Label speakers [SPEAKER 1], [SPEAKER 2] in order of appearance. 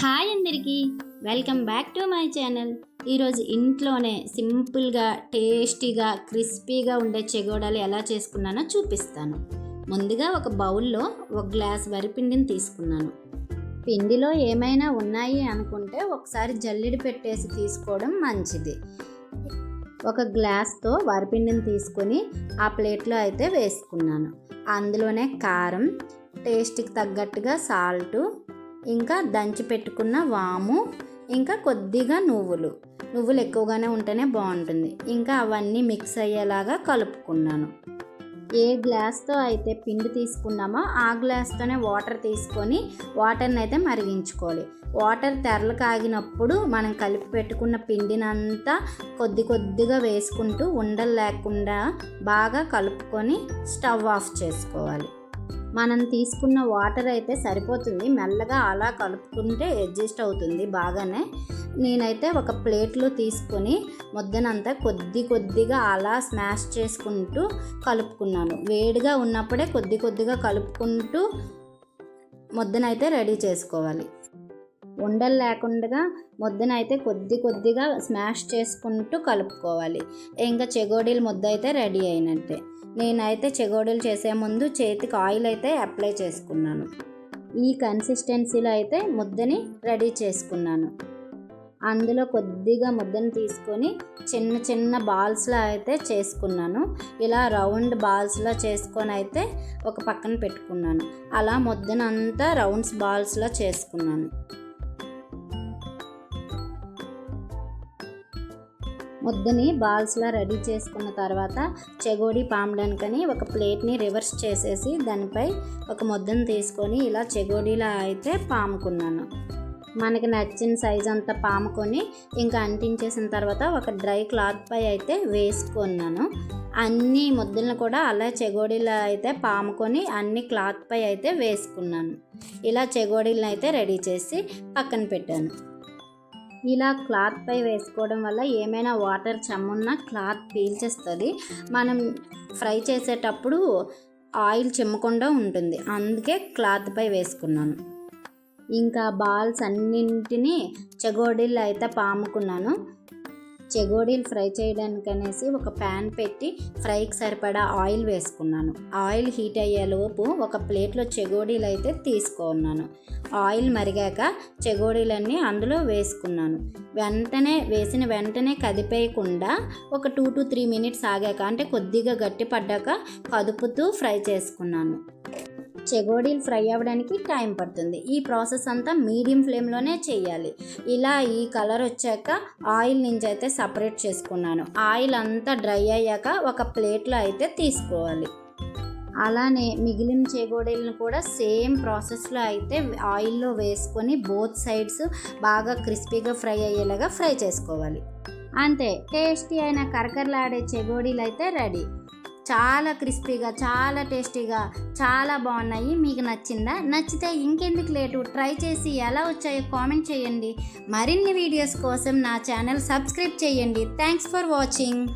[SPEAKER 1] Hi అందరికీ. Welcome back to my channel. ఈరోజు ఇంట్లోనే సింపుల్గా టేస్టీగా క్రిస్పీగా ఉండే చెగోడాలు ఎలా చేసుకున్నానో చూపిస్తాను. ముందుగా ఒక బౌల్లో ఒక గ్లాస్ వరిపిండిని తీసుకున్నాను. పిండిలో ఏమైనా ఉన్నాయి అనుకుంటే ఒకసారి జల్లెడి పెట్టేసి తీసుకోవడం మంచిది. ఒక గ్లాస్తో వరిపిండిని తీసుకొని ఆ ప్లేట్లో అయితే వేసుకున్నాను. అందులోనే కారం టేస్ట్కి తగ్గట్టుగా సాల్టు ఇంకా దంచి పెట్టుకున్న వాము ఇంకా కొద్దిగా నువ్వులు. నువ్వులు ఎక్కువగానే ఉంటేనే బాగుంటుంది. ఇంకా అవన్నీ మిక్స్ అయ్యేలాగా కలుపుకున్నాను. ఏ గ్లాస్తో అయితే పిండి తీసుకున్నామో ఆ గ్లాస్తోనే వాటర్ తీసుకొని వాటర్ని అయితే మరిగించుకోవాలి. వాటర్ తెరలు కాగినప్పుడు మనం కలిపి పెట్టుకున్న పిండినంతా కొద్ది కొద్దిగా వేసుకుంటూ ఉండలు లేకుండా బాగా కలుపుకొని స్టవ్ ఆఫ్ చేసుకోవాలి. మనం తీసుకున్న వాటర్ అయితే సరిపోతుంది. మెల్లగా అలా కలుపుకుంటే అడ్జస్ట్ అవుతుంది బాగానే. నేనైతే ఒక ప్లేట్లో తీసుకొని ముద్దనంతా కొద్ది కొద్దిగా అలా స్మాష్ చేసుకుంటూ కలుపుకున్నాను. వేడిగా ఉన్నప్పుడే కొద్ది కొద్దిగా కలుపుకుంటూ ముద్దనైతే రెడీ చేసుకోవాలి. ఉండలు లేకుండా ముద్దనైతే కొద్ది కొద్దిగా స్మాష్ చేసుకుంటూ కలుపుకోవాలి. ఇంకా చెగోడీల ముద్ద అయితే రెడీ అయినట్టే. నేనైతే చెగోడీలు చేసే ముందు చేతికి ఆయిల్ అయితే అప్లై చేసుకున్నాను. ఈ కన్సిస్టెన్సీలో అయితే ముద్దని రెడీ చేసుకున్నాను. అందులో కొద్దిగా ముద్దను తీసుకొని చిన్న చిన్న బాల్స్లో అయితే చేసుకున్నాను. ఇలా రౌండ్ బాల్స్లో చేసుకొని అయితే ఒక పక్కన పెట్టుకున్నాను. అలా ముద్దనంతా రౌండ్స్ బాల్స్లో చేసుకున్నాను. ముద్దని బాల్స్లా రెడీ చేసుకున్న తర్వాత చెగోడి పామడానికని ఒక ప్లేట్ని రివర్స్ చేసేసి దానిపై ఒక ముద్దను తీసుకొని ఇలా చెగోడీలా అయితే పాముకున్నాను. మనకి నచ్చిన సైజ్ అంతా పాముకొని ఇంకా అంటించేసిన తర్వాత ఒక డ్రై క్లాత్ పై అయితే వేసుకున్నాను. అన్ని ముద్దలను కూడా అలా చెగోడీలో అయితే పాముకొని అన్ని క్లాత్ పై అయితే వేసుకున్నాను. ఇలా చెగోడీలను అయితే రెడీ చేసి పక్కన పెట్టాను. ఇలా క్లాత్ పై వేసుకోవడం వల్ల ఏమైనా వాటర్ చెమ్మున్న క్లాత్ పీల్చేస్తుంది. మనం ఫ్రై చేసేటప్పుడు ఆయిల్ చెమ్మకుండా ఉంటుంది. అందుకే క్లాత్ పై వేసుకున్నాను. ఇంకా బాల్స్ అన్నింటినీ చెగోడీలు అయితే పాముకున్నాను. చెగోడీలు ఫ్రై చేయడానికి అనేసి ఒక ప్యాన్ పెట్టి ఫ్రైకి సరిపడా ఆయిల్ వేసుకున్నాను. ఆయిల్ హీట్ అయ్యేలోపు ఒక ప్లేట్లో చెగోడీలు అయితే తీసుకున్నాను. ఆయిల్ మరిగాక చెగోడీలన్నీ అందులో వేసుకున్నాను. వెంటనే వేసిన వెంటనే కదిపేయకుండా ఒక టూ టు త్రీ మినిట్స్ ఆగాక అంటే కొద్దిగా గట్టి పడ్డాక కదుపుతూ ఫ్రై చేసుకున్నాను. చెగోడీలు ఫ్రై అవ్వడానికి టైం పడుతుంది. ఈ ప్రాసెస్ అంతా మీడియం ఫ్లేమ్లోనే చేయాలి. ఇలా ఈ కలర్ వచ్చాక ఆయిల్ నుంచి అయితే సపరేట్ చేసుకున్నాను. ఆయిల్ అంతా డ్రై అయ్యాక ఒక ప్లేట్లో అయితే తీసుకోవాలి. అలానే మిగిలిన చేగోడీలను కూడా సేమ్ ప్రాసెస్లో అయితే ఆయిల్లో వేసుకొని బోత్ సైడ్స్ బాగా క్రిస్పీగా ఫ్రై అయ్యేలాగా ఫ్రై చేసుకోవాలి. అంతే టేస్టీ అయిన కరకరలాడే చెగోడీలు అయితే రెడీ. చాలా క్రిస్పీగా చాలా టేస్టీగా చాలా బాగున్నాయి. మీకు నచ్చిందా? నచ్చితే ఇంకెందుకు లేటు? ట్రై చేసి ఎలా వచ్చాయో కామెంట్ చేయండి. మరిన్ని వీడియోస్ కోసం నా ఛానల్ సబ్స్క్రైబ్ చేయండి. Thanks for watching.